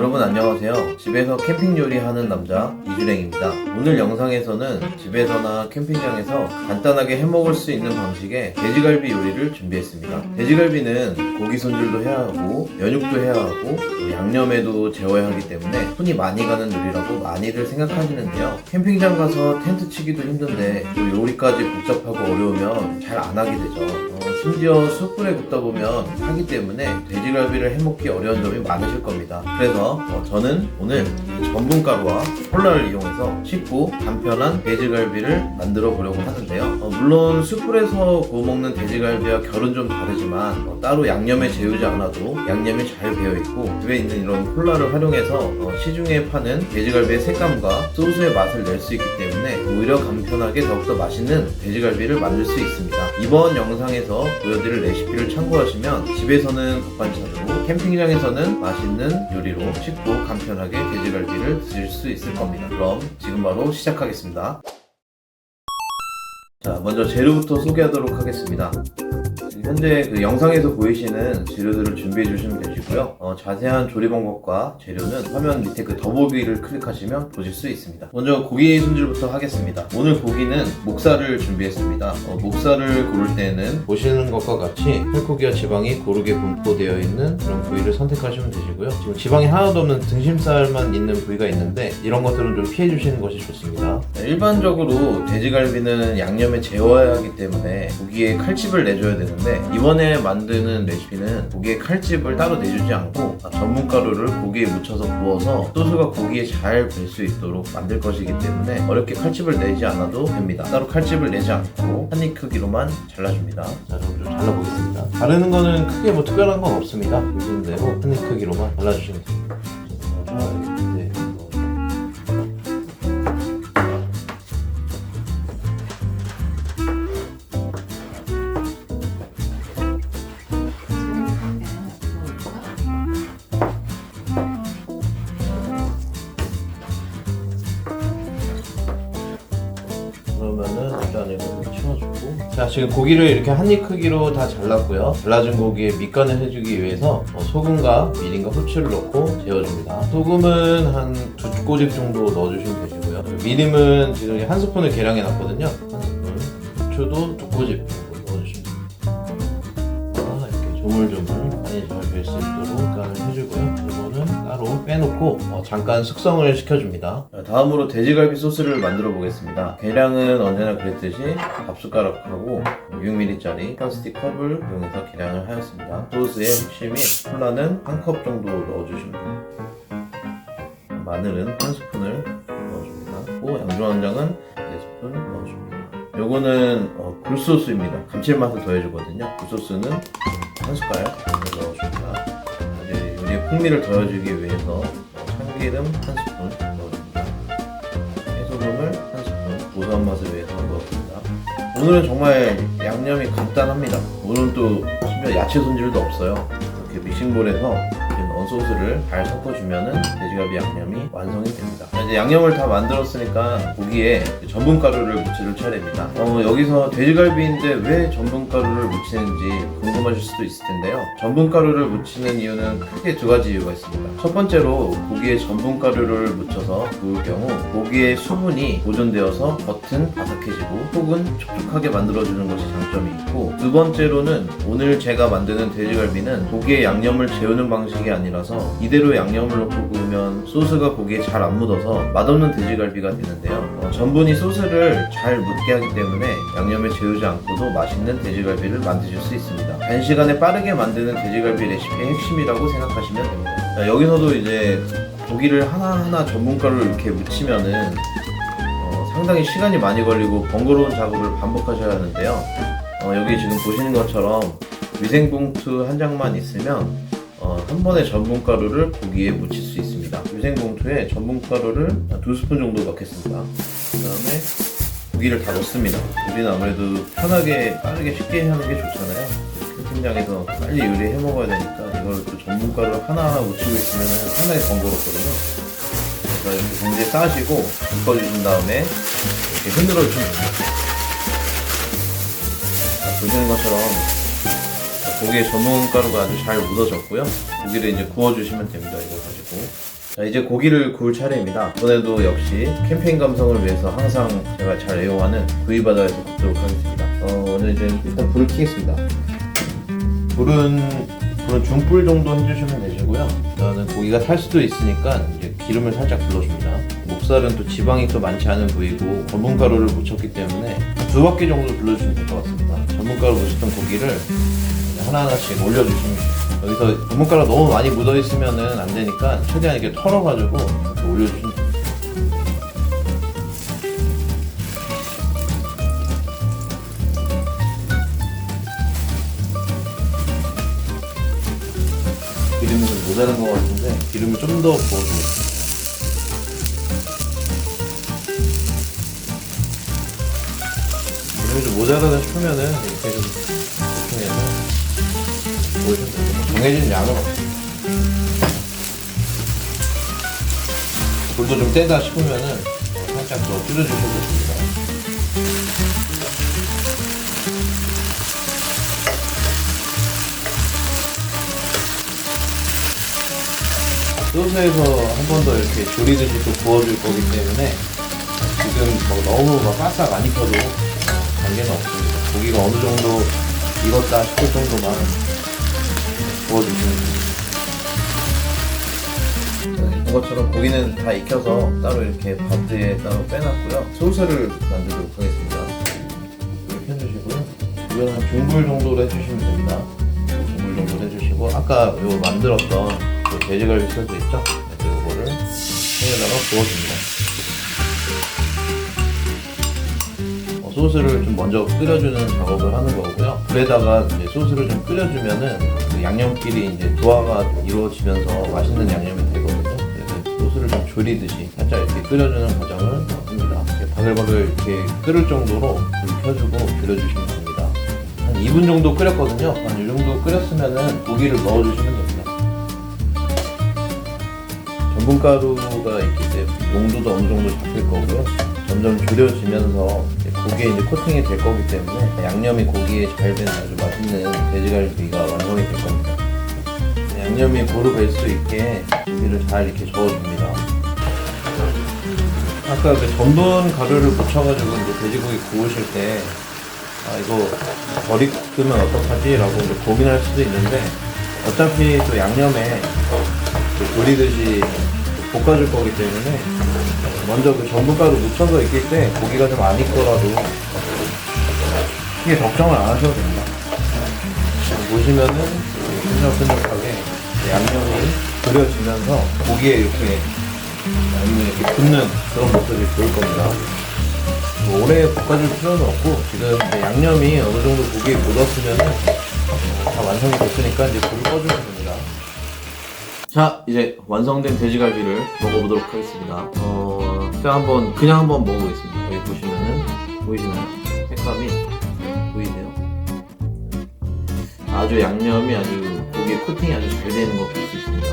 여러분 안녕하세요. 집에서 캠핑 요리하는 남자 이주랭입니다. 오늘 영상에서는 집에서나 캠핑장에서 간단하게 해먹을 수 있는 방식의 돼지갈비 요리를 준비했습니다. 돼지갈비는 고기 손질도 해야 하고 연육도 해야 하고 또 양념에도 재워야 하기 때문에 손이 많이 가는 요리라고 많이들 생각하시는데요. 캠핑장 가서 텐트 치기도 힘든데 또 요리까지 복잡하고 어려우면 잘 안 하게 되죠. 어, 심지어 숯불에 굽다 보면 하기 때문에 돼지갈비를 해먹기 어려운 점이 많으실 겁니다. 그래서 어, 저는 오늘 전분가루와 콜라를 이용해서 쉽고 간편한 돼지갈비를 만들어 보려고 하는데요. 어, 물론 숯불에서 구워 먹는 돼지갈비와 결은 좀 다르지만 어, 따로 양념에 재우지 않아도 양념이 잘 배어 있고 집에 있는 이런 콜라를 활용해서 어, 시중에 파는 돼지갈비의 색감과 소스의 맛을 낼 수 있기 때문에 오히려 간편하게 더욱더 맛있는 돼지갈비를 만들 수 있습니다. 이번 영상에서 보여드릴 레시피를 참고하시면 집에서는 밥반찬으로 캠핑장에서는 맛있는 요리로 쉽고 간편하게 돼지갈비를 드실 수 있을 겁니다. 그럼 지금 바로 시작하겠습니다. 자, 먼저 재료부터 소개하도록 하겠습니다. 현재 그 영상에서 보이시는 재료들을 준비해 주시면 되시고요. 어, 자세한 조리 방법과 재료는 화면 밑에 그 더보기를 클릭하시면 보실 수 있습니다. 먼저 고기 손질부터 하겠습니다. 오늘 고기는 목살을 준비했습니다. 어, 목살을 고를 때는 보시는 것과 같이 살코기와 지방이 고르게 분포되어 있는 그런 부위를 선택하시면 되시고요. 지금 지방이 하나도 없는 등심살만 있는 부위가 있는데 이런 것들은 좀 피해 주시는 것이 좋습니다. 네, 일반적으로 돼지갈비는 양념에 재워야 하기 때문에 고기에 칼집을 내줘야 되는데 이번에 만드는 레시피는 고기에 칼집을 따로 내주지 않고 아, 전분가루를 고기에 묻혀서 부어서 소스가 고기에 잘배수 있도록 만들 것이기 때문에 어렵게 칼집을 내지 않아도 됩니다. 따로 칼집을 내지 않고 한 입 크기로만 잘라줍니다. 자, 그럼 좀 잘라보겠습니다. 자르는 거는 크게 뭐 특별한 건 없습니다. 보시는 대로 한 입 크기로만 잘라주시면 됩니다. 지금 고기를 이렇게 한 입 크기로 다 잘랐고요. 잘라준 고기에 밑간을 해주기 위해서 어, 소금과 미림과 후추를 넣고 재워줍니다. 소금은 한 두 꼬집 정도 넣어주시면 되시고요. 미림은 지금 한 스푼을 계량해 놨거든요. 한 스푼. 후추도 두 꼬집 정도 넣어주시면 됩니다. 아, 이렇게 조물조물 많이 잘 될 수 있도록 간을 해주고요. 이거는 따로 빼놓고 어, 잠깐 숙성을 시켜줍니다. 다음으로 돼지갈비 소스를 만들어 보겠습니다. 계량은 언제나 그랬듯이 밥숟가락하고 6mm짜리 플라스틱 컵을 이용해서 계량을 하였습니다. 소스의 핵심이 콜라는 한 컵 정도 넣어주시면 됩니다. 마늘은 한 스푼을 넣어줍니다. 고 양조장은 4스푼 넣어줍니다. 요거는 어, 굴소스입니다. 감칠맛을 더해주거든요. 굴소스는 한 숟갈 넣어줍니다 이제 풍미를 더해주기 위해서 참기름 한 스푼 넣어줍니다 해소금을 한 스푼 고소한 맛을 위해서 넣어줍니다 오늘은 정말 양념이 간단합니다 오늘은 또 심지어 야채 손질도 없어요 이렇게 믹싱볼에서 넣은 소스를 잘 섞어주면은 돼지갈비 양념이 완성이 됩니다. 자, 이제 양념을 다 만들었으니까 고기에 전분 가루를 묻힐 차례입니다. 어, 여기서 돼지갈비인데 왜 전분 가루를 묻히는지 궁금하실 수도 있을 텐데요. 전분 가루를 묻히는 이유는 크게 두 가지 이유가 있습니다. 첫 번째로 고기에 전분 가루를 묻혀서 구울 경우 고기의 수분이 보존되어서 겉은 바삭해지고 속은 촉촉하게 만들어주는 것이 장점이 있고 두 번째로는 오늘 제가 만드는 돼지갈비는 고기에 양념을 재우는 방식이 아니라서 이대로 양념을 넣고 구우면 소스가 고기에 잘 안 묻어서 맛없는 돼지갈비가 되는데요. 어, 전분이 소스를 잘 묻게 하기 때문에 양념에 재우지 않고도 맛있는 돼지갈비를 만드실 수 있습니다. 단시간에 빠르게 만드는 돼지갈비 레시피의 핵심이라고 생각하시면 됩니다. 자, 여기서도 이제 고기를 하나하나 전분가루를 이렇게 묻히면은 어, 상당히 시간이 많이 걸리고 번거로운 작업을 반복하셔야 하는데요. 어, 여기 지금 보시는 것처럼 위생봉투 한 장만 있으면 어, 한 번에 전분가루를 고기에 묻힐 수 있습니다. 위생봉투에 전분가루를 두 스푼 정도 넣겠습니다. 그 다음에 고기를 다 넣습니다. 우리는 아무래도 편하게 빠르게 쉽게 하는 게 좋잖아요. 캠핑장에서 빨리 요리해 먹어야 되니까 이걸 또 전분가루 하나하나 묻히고 있으면 상당히 번거롭거든요. 그래서 이렇게 봉지에 싸시고 묶어주신 다음에 이렇게 흔들어 주시면 됩니다. 자, 보시는 것처럼 고기에 전분가루가 아주 잘 묻어졌고요. 고기를 이제 구워주시면 됩니다. 이걸 가지고. 자 이제 고기를 구울 차례입니다. 이번에도 역시 캠페인 감성을 위해서 항상 제가 잘 애용하는 구이바다에서 굽도록 하겠습니다. 어, 오늘 이제 일단 불을 켜겠습니다. 불은 불은 중불 정도 해주시면 되시고요. 저는 고기가 탈 수도 있으니까 이제 기름을 살짝 불러줍니다. 목살은 또 지방이 또 많지 않은 부위고 전분 가루를 묻혔기 때문에 두 바퀴 정도 불러주시면 될 것 같습니다. 전분 가루 묻혔던 고기를 하나하나씩 올려주시면. 여기서 전분 가루 너무 많이 묻어 있으면은 안 되니까 최대한 이렇게 털어가지고 올려주시면 모자란 것 같은데 기름을 좀 더 부어주겠습니다. 기름이 좀 모자라다 싶으면은 이렇게 좀 보충해서 되고 뭐 정해진 양은 없어요. 불도 좀 세다 싶으면은 살짝 더 줄여주셔도 됩니다. 소스에서 한 번 더 이렇게 조리듯이 또 구워줄 거기 때문에 지금 뭐 너무 막 바싹 안 익혀도 어, 관계는 없습니다. 고기가 어느 정도 익었다 싶을 정도만 구워주시면 됩니다. 본 것처럼 고기는 다 익혀서 따로 이렇게 바트에 따로 빼놨고요. 소스를 만들도록 하겠습니다. 이렇게 해주시고요. 이거는 한 중불 정도로 해주시면 됩니다. 중불 정도로 해주시고 아까 요 만들었던 그 돼지갈비 소스 있죠? 그래서 요거를 통에다가 부어줍니다. 어, 소스를 좀 먼저 끓여주는 작업을 하는 거고요. 불에다가 이제 소스를 좀 끓여주면은 그 양념끼리 이제 조화가 이루어지면서 맛있는 양념이 되거든요. 그래서 소스를 좀 졸이듯이 살짝 이렇게 끓여주는 과정을. 이렇게 바글바글 이렇게 끓을 정도로 불 켜주고 졸여주시면 됩니다. 한 2분 정도 끓였거든요. 한 이 정도 끓였으면은 고기를 넣어주시면 됩니다. 전분가루가 있기 때문에 농도도 어느 정도 잡힐 거고요. 점점 졸여지면서 고기에 이제 코팅이 될 거기 때문에 양념이 고기에 잘 된 아주 맛있는 돼지갈비가 완성이 될 겁니다. 양념이 고루 뵐 수 있게 고기를 잘 이렇게 저어줍니다. 아까 그 전분 가루를 묻혀가지고 이제 돼지고기 구우실 때 아 이거 버리면 어떡하지? 라고 이제 고민할 수도 있는데 어차피 또 양념에 그 조리듯이 볶아줄 거기 때문에 먼저 그 전분가루 묻혀서 익힐 때 고기가 좀 안 익더라도 크게 걱정을 안 하셔도 됩니다. 보시면은 끈적끈적하게 양념이 그려지면서 고기에 이렇게 양념이 이렇게 붙는 그런 모습이 보일 겁니다. 뭐 오래 볶아줄 필요는 없고 지금 양념이 어느 정도 고기에 묻었으면은 어, 다 완성이 됐으니까 이제 불을 꺼주면 됩니다. 자 이제 완성된 돼지갈비를 먹어보도록 하겠습니다. 어 일단 한번 그냥 한번 먹어보겠습니다. 여기 보시면은 보이시나요? 색감이 보이세요? 아주 양념이 아주 고기에 코팅이 아주 잘 되는 거 볼 수 있습니다.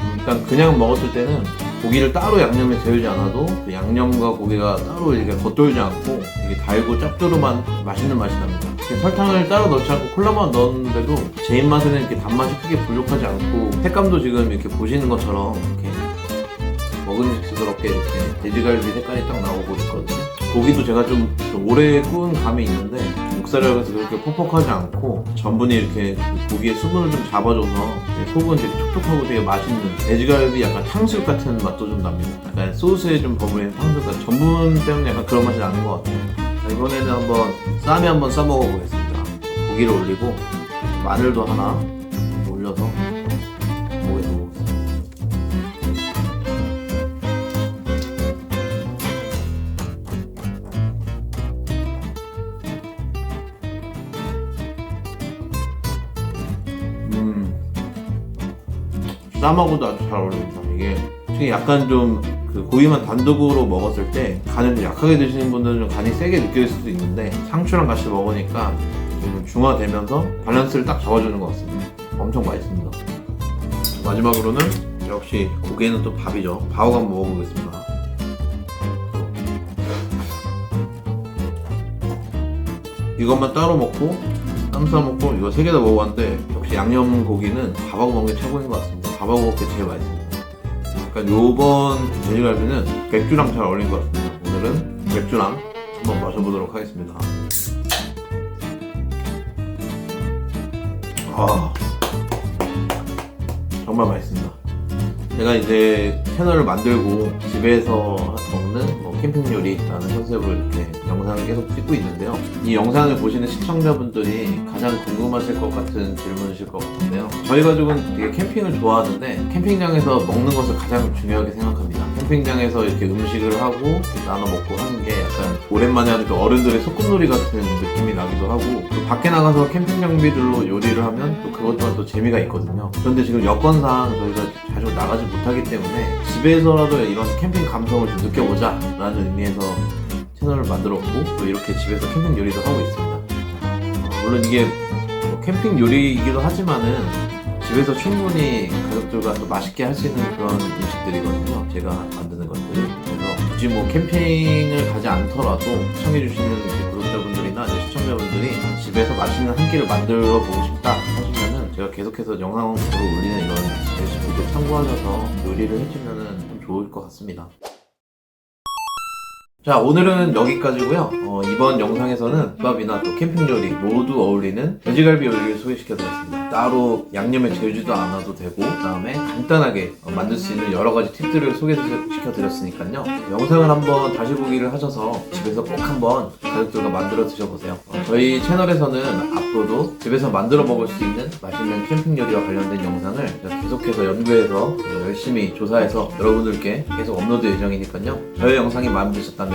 음, 일단 그냥 먹었을 때는 고기를 따로 양념에 재우지 않아도 그 양념과 고기가 따로 이렇게 겉돌지 않고 되게 달고 짭조름한 맛있는 맛이 납니다. 설탕을 따로 넣지 않고 콜라만 넣었는데도 제 입맛에는 이렇게 단맛이 크게 부족하지 않고 색감도 지금 이렇게 보시는 것처럼 이렇게 먹음직스럽게 이렇게 돼지갈비 색깔이 딱 나오고 있거든요. 고기도 제가 좀, 좀 오래 구운 감이 있는데 목살이라서 그렇게 퍽퍽하지 않고 전분이 이렇게 그 고기의 수분을 좀 잡아줘서 속은 되게 촉촉하고 되게 맛있는 돼지갈비 약간 탕수육 같은 맛도 좀 납니다. 약간 소스에 좀 버무린 탕수육 같은 전분 때문에 약간 그런 맛이 나는 것 같아요. 자, 이번에는 한번 쌈에 한번 싸 먹어보겠습니다. 고기를 올리고 마늘도 하나 쌈하고도 아주 잘 어울립니다. 이게 특히 약간 좀 그 고기만 단독으로 먹었을 때 간을 좀 약하게 드시는 분들은 좀 간이 세게 느껴질 수도 있는데 상추랑 같이 먹으니까 좀 중화되면서 밸런스를 딱 잡아주는 것 같습니다. 엄청 맛있습니다. 마지막으로는 역시 고기에는 또 밥이죠. 밥하고 한번 먹어보겠습니다. 이것만 따로 먹고 쌈싸 먹고 이거 세 개 다 먹어봤는데 역시 양념 고기는 밥하고 먹는 게 최고인 것 같습니다. 밥하고 먹기 제일 맛있습니다. 그러니까 요번 돼지갈비는 맥주랑 잘 어울린 것 같습니다. 오늘은 맥주랑 한번 마셔보도록 하겠습니다. 아 정말 맛있습니다. 제가 이제 채널을 만들고 집에서 먹는 뭐 캠핑 요리라는 컨셉으로 이렇게 영상을 계속 찍고 있는데요. 이 영상을 보시는 시청자분들이 가장 궁금하실 것 같은 질문이실 것 같은데요. 저희 가족은 되게 캠핑을 좋아하는데 캠핑장에서 먹는 것을 가장 중요하게 생각합니다. 캠핑장에서 이렇게 음식을 하고 이렇게 나눠 먹고 하는 게 약간 오랜만에 하는 그 어른들의 소꿉놀이 같은 느낌이 나기도 하고 또 밖에 나가서 캠핑 장비들로 요리를 하면 또 그것 또한 또 재미가 있거든요. 그런데 지금 여건상 저희가 자주 나가지 못하기 때문에 집에서라도 이런 캠핑 감성을 좀 느껴보자 라는 의미에서 채널을 만들었고 또 이렇게 집에서 캠핑 요리도 하고 있습니다. 어, 물론 이게 뭐 캠핑 요리이기도 하지만은 집에서 충분히 가족들과 또 맛있게 할 수 있는 그런 음식들이거든요. 제가 만드는 것들이. 그래서 굳이 뭐 캠핑을 가지 않더라도 시청해주시는 구독자분들이나 시청자분들이 집에서 맛있는 한 끼를 만들어 보고 싶다 하시면은 제가 계속해서 영상으로 올리는 이런 레시피들 참고하셔서 요리를 해주면은 좀 좋을 것 같습니다. 자 오늘은 여기까지고요. 어, 이번 영상에서는 밥이나 또 캠핑 요리 모두 어울리는 돼지갈비 요리를 소개시켜드렸습니다. 따로 양념에 재우지도 않아도 되고 그 다음에 간단하게 어, 만들 수 있는 여러 가지 팁들을 소개시켜드렸으니까요. 영상을 한번 다시 보기를 하셔서 집에서 꼭 한번 가족들과 만들어 드셔보세요. 어, 저희 채널에서는 앞으로도 집에서 만들어 먹을 수 있는 맛있는 캠핑 요리와 관련된 영상을 계속해서 연구해서 어, 열심히 조사해서 여러분들께 계속 업로드 예정이니까요. 저희 영상이 마음에 드셨다